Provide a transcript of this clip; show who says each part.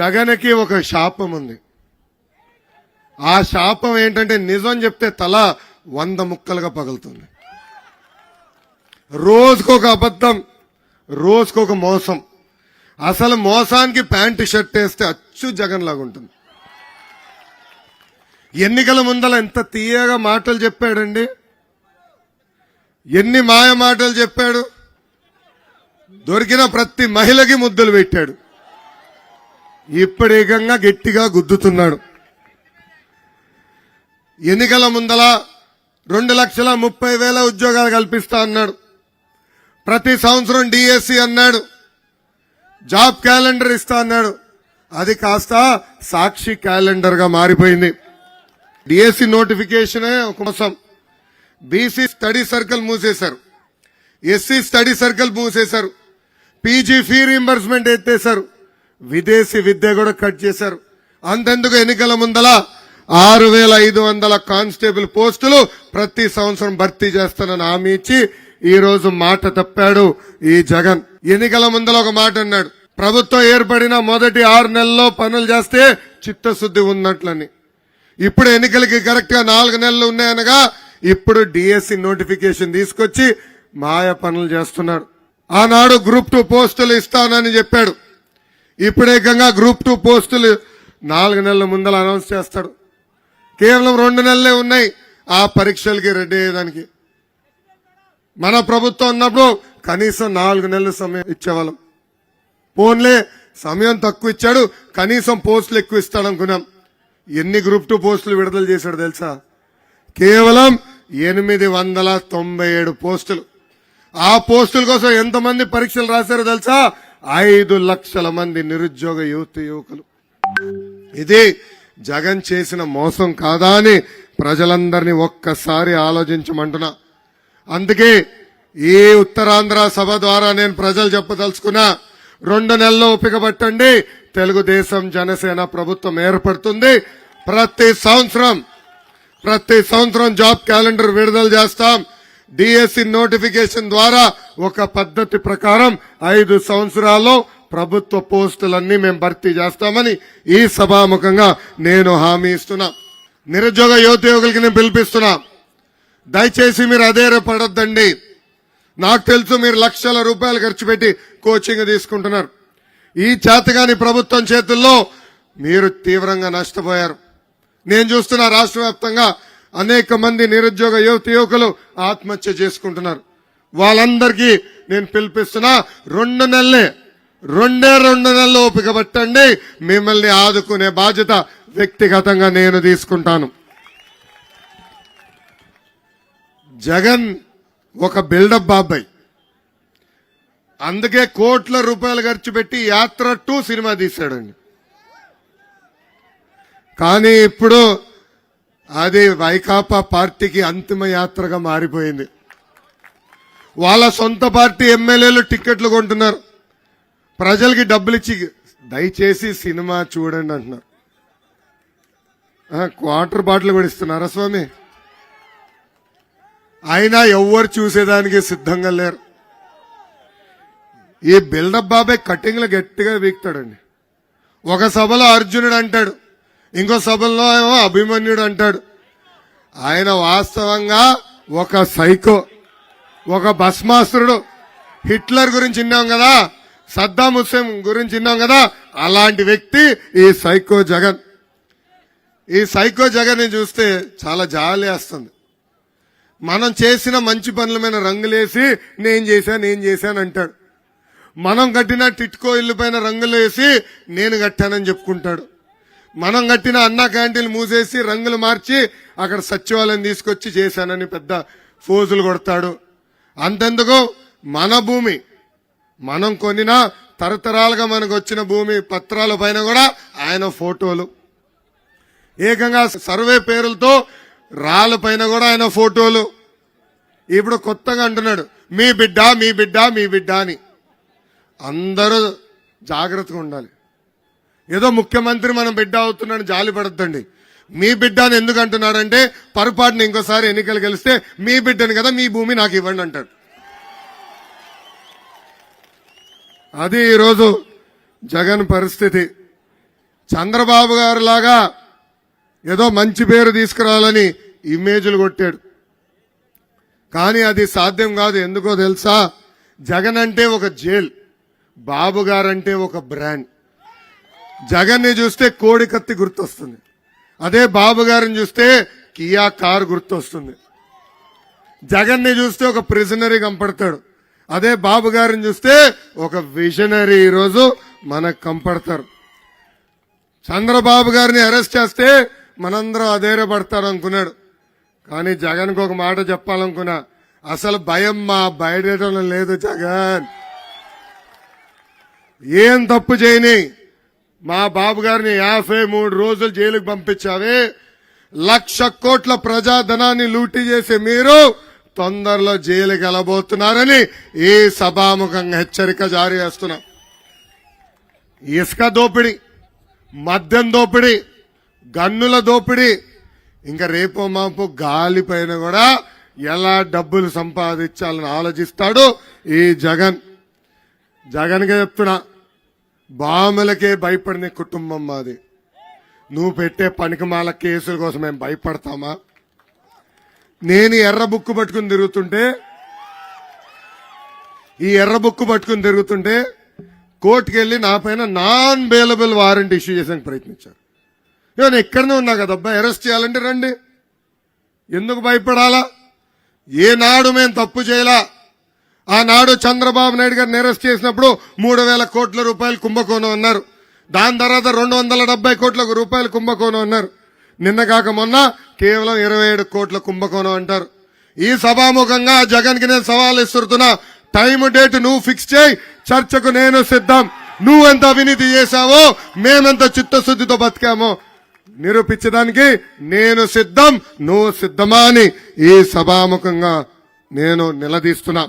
Speaker 1: జగన్కి ఒక శాపం ఉంది. ఆ శాపం ఏంటంటే నిజం చెప్తే తల వంద ముక్కలుగా పగులుతుంది. రోజుకొక అబద్ధం రోజుకొక మోసం. అసలు మోసానికి ప్యాంటు షర్ట్ వేస్తే అచ్చు జగన్ లాగా ఉంటుంది. ఎన్నికల ముందల ఎంత తీయగా మాటలు చెప్పాడండి. ఎన్ని మాయ మాటలు చెప్పాడు. దొరికిన ప్రతి మహిళకి ముద్దులు పెట్టాడు. ఇప్పటికంగా గట్టిగా గుద్దుతున్నాడు. ఎన్నికల ముందల రెండు లక్షల ముప్పై వేల ఉద్యోగాలు కల్పిస్తా అన్నాడు. ప్రతి సంవత్సరం డిఎస్సి అన్నాడు. జాబ్ క్యాలెండర్ ఇస్తా అన్నాడు. అది కాస్త సాక్షి క్యాలెండర్గా మారిపోయింది డిఎస్సి నోటిఫికేషన్ కోసం బీసీ స్టడీ సర్కిల్ మూసేశారు. ఎస్సీ స్టడీ సర్కిల్ మూసేశారు. పీజీ ఫీ రీంబర్స్మెంట్ ఎత్తేశారు. విదేశీ విద్య కూడా కట్ చేశారు. అంతెందుకు ఎన్నికల ముందల ఆరు వేల ఐదు వందల కానిస్టేబుల్ పోస్టులు ప్రతి సంవత్సరం భర్తీ చేస్తానని హామీ ఇచ్చి ఈ రోజు మాట తప్పాడు ఈ జగన్. ఎన్నికల ముందల ఒక మాట అన్నాడు. ప్రభుత్వం ఏర్పడిన మొదటి ఆరు నెలల్లో పనులు చేస్తే చిత్తశుద్ధి ఉన్నట్లని. ఇప్పుడు ఎన్నికలకి కరెక్ట్గా నాలుగు నెలలు ఉన్నాయనగా ఇప్పుడు డిఎస్సి నోటిఫికేషన్ తీసుకొచ్చి మాయ పనులు చేస్తున్నాడు. ఆనాడు గ్రూప్ టూ పోస్టులు ఇస్తానని చెప్పాడు. ఇప్పుడేకంగా గ్రూప్ టూ పోస్టులు నాలుగు నెలల ముందర అనౌన్స్ చేస్తాడు. కేవలం రెండు నెలలే ఉన్నాయి. ఆ పరీక్షలకి రెడీ అయ్యేదానికి. మన ప్రభుత్వం ఉన్నప్పుడు కనీసం నాలుగు నెలల సమయం ఇచ్చేవాళ్ళం. పోన్లే సమయం తక్కువ ఇచ్చాడు కనీసం పోస్టులు ఎక్కువ ఇస్తాడనుకున్నాం. ఎన్ని గ్రూప్ టూ పోస్టులు విడుదల చేశాడు తెలుసా? కేవలం ఎనిమిది వందల తొంభై ఏడు పోస్టులు. ఆ పోస్టుల కోసం ఎంతమంది పరీక్షలు రాశారో తెలుసా? ఐదు లక్షల మంది నిరుద్యోగ యువత యువకులు. ఇది జగన్ చేసిన మోసం కాదా అని ప్రజలందరినీ ఒక్కసారి ఆలోచించమంటున్నా. అందుకే ఈ ఉత్తరాంధ్ర సభ ద్వారా నేను ప్రజలు చెప్పదలుచుకున్నా రెండు నెలల్లో ఓపిక పట్టండి. తెలుగుదేశం జనసేన ప్రభుత్వం ఏర్పడుతుంది. ప్రతి సంవత్సరం ప్రతి సంవత్సరం జాబ్ క్యాలెండర్ విడుదల చేస్తాం. డిఎస్సి నోటిఫికేషన్ ద్వారా ఒక పద్ధతి ప్రకారం ఐదు సంవత్సరాల్లో ప్రభుత్వ పోస్టులన్నీ మేము భర్తీ చేస్తామని ఈ సభాముఖంగా నేను హామీ ఇస్తున్నా. నిరుద్యోగ యువతయోగులకి నేను పిలిపిస్తున్నా. దయచేసి మీరు అదే పడొద్దండి. నాకు తెలుసు మీరు లక్షల రూపాయలు ఖర్చు పెట్టి కోచింగ్ తీసుకుంటున్నారు. ఈ చేతగాని ప్రభుత్వం చేతుల్లో మీరు తీవ్రంగా నష్టపోయారు. నేను చూస్తున్న రాష్ట్ర వ్యాప్తంగా అనేక మంది నిరుద్యోగ యువత యువకులు ఆత్మహత్య చేసుకుంటున్నారు. వాళ్ళందరికీ నేను పిలిపిస్తున్నా రెండు నెలలే రెండే రెండు నెలలు ఓపిక పట్టండి మిమ్మల్ని ఆదుకునే బాధ్యత వ్యక్తిగతంగా నేను తీసుకుంటాను. జగన్ ఒక బిల్డప్ బాబాయ్ అందుకే కోట్ల రూపాయలు ఖర్చు పెట్టి యాత్ర టూ సినిమా తీశాడండి. కానీ ఇప్పుడు అది వైకాపా పార్టీకి అంతిమ యాత్రగా మారిపోయింది. వాళ్ళ సొంత పార్టీ ఎమ్మెల్యేలు టిక్కెట్లు కొంటున్నారు. ప్రజలకి డబ్బులు ఇచ్చి దయచేసి సినిమా చూడండి అంటున్నారు. క్వార్టర్ బాటిల్ కూడా ఇస్తున్నారా స్వామి? అయినా ఎవ్వరు చూసేదానికి సిద్ధంగా లేరు. ఈ బిల్డప్ బాబాయ్ కటింగ్లు గట్టిగా వీక్తాడండి. ఒక సభలో అర్జునుడు అంటాడు ఇంకో సభల్లో ఏమో అభిమన్యుడు అంటాడు. ఆయన వాస్తవంగా ఒక సైకో ఒక భస్మాసురుడు. హిట్లర్ గురించి విన్నాం కదా సద్దాం హుస్సేన్ గురించి విన్నాం కదా అలాంటి వ్యక్తి ఈ సైకో జగన్. ఈ సైకో జగన్ చూస్తే చాలా జాలి వేస్తుంది. మనం చేసిన మంచి పనుల మీద రంగులేసి నేను చేశాను నేను చేశాను అంటాడు. మనం కట్టిన టిట్కో ఇల్లు పైన రంగులు వేసి నేను కట్టానని చెప్పుకుంటాడు. మనం కట్టిన అన్న క్యాంటీన్లు మూసేసి రంగులు మార్చి అక్కడ సచివాలయం తీసుకొచ్చి చేశానని పెద్ద ఫోజులు కొడతాడు. అంతెందుకు? మన భూమి. మనం కొనిన తరతరాలుగా మనకు వచ్చిన భూమి పత్రాల పైన కూడా ఆయన ఫోటోలు. ఏకంగా సర్వే పేరులతో రాళ్ళ పైన కూడా ఆయన ఫోటోలు. ఇప్పుడు కొత్తగా అంటున్నాడు మీ బిడ్డ మీ బిడ్డ మీ బిడ్డ అని. అందరూ జాగ్రత్తగా ఉండాలి. ఏదో ముఖ్యమంత్రి మనం బిడ్డ అవుతున్నాను జాలి పడద్దండి. మీ బిడ్డ అని ఎందుకు అంటున్నాడంటే పొరపాటున ఇంకోసారి ఎన్నికలు గెలిస్తే మీ బిడ్డను కదా మీ భూమి నాకు ఇవ్వండి అంటాడు అది ఈరోజు జగన్ పరిస్థితి. చంద్రబాబు గారు లాగా ఏదో మంచి పేరు తీసుకురావాలని ఇమేజ్లు కొట్టాడు. కానీ అది సాధ్యం కాదు ఎందుకో తెలుసా? జగన్ అంటే ఒక జైల్ బాబు గారంటే ఒక బ్రాండ్. జగన్ని చూస్తే కోడి కత్తి గుర్తొస్తుంది. అదే బాబు గారిని చూస్తే కియా కారు గుర్తొస్తుంది. జగన్ని చూస్తే ఒక ప్రిజనరీ కంపడతాడు. అదే బాబు గారిని చూస్తే ఒక విజనరీ ఈరోజు మనకు కంపడతారు. చంద్రబాబు గారిని అరెస్ట్ చేస్తే మనందరం అధైర్యపడతారు అనుకున్నాడు. కానీ జగన్కి ఒక మాట చెప్పాలనుకున్నా అసలు భయం మా బయటం లేదు జగన్. ఏం తప్పు చేయని మా బాబు గారిని యాభై మూడు రోజులు జైలుకు పంపించావే. లక్ష కోట్ల ప్రజాధనాన్ని లూటీ చేసి మీరు తొందరలో జైలుకి వెళ్ళబోతున్నారని ఈ సభాముఖంగా హెచ్చరిక జారీ చేస్తున్నాం. ఇసుక దోపిడీ మద్యం దోపిడీ గన్నుల దోపిడీ ఇంకా రేపో మాపు గాలి పైన కూడా ఎలా డబ్బులు సంపాదించాలని ఆలోచిస్తాడు ఈ జగన్. జగన్గా చెప్తున్నా బాములకే భయపడిన కుటుంబం మాది. నువ్వు పెట్టే పనికిమాల కేసుల కోసం మేము భయపడతామా? నేను ఎర్ర బుక్కు పట్టుకుని తిరుగుతుంటే ఈ ఎర్ర బుక్కు పట్టుకుని తిరుగుతుంటే కోర్టుకు వెళ్ళి నా పైన నాన్ బెయిలబుల్ వారెంట్ ఇష్యూ చేసానికి ప్రయత్నించారు నేను ఇక్కడనే ఉన్నా కదా అబ్బాయి అరెస్ట్ చేయాలంటే రండి. ఎందుకు భయపడాలా? ఏనాడు మేము తప్పు చేయలా? ఆనాడు చంద్రబాబు నాయుడు గారు నెరస్ట్ చేసినప్పుడు మూడు వేల కోట్ల రూపాయలు కుంభకోణం అన్నారు. దాని తర్వాత రెండు వందల డెబ్బై కోట్ల రూపాయలు కుంభకోణం అన్నారు. నిన్న కాక మొన్న కేవలం ఇరవై ఏడు కోట్ల కుంభకోణం అంటారు. ఈ సభాముఖంగా జగన్కి నేను సవాల్ ఇస్తున్నా టైం డేట్ నువ్వు ఫిక్స్ చేయి. చర్చకు నేను సిద్ధం. నువ్వెంత అవినీతి చేశావో మేమెంత చిత్తశుద్ధితో బతికామో. నిరూపించడానికి నేను సిద్ధం నువ్వు సిద్ధమా అని ఈ సభాముఖంగా నేను నిలదీస్తున్నా.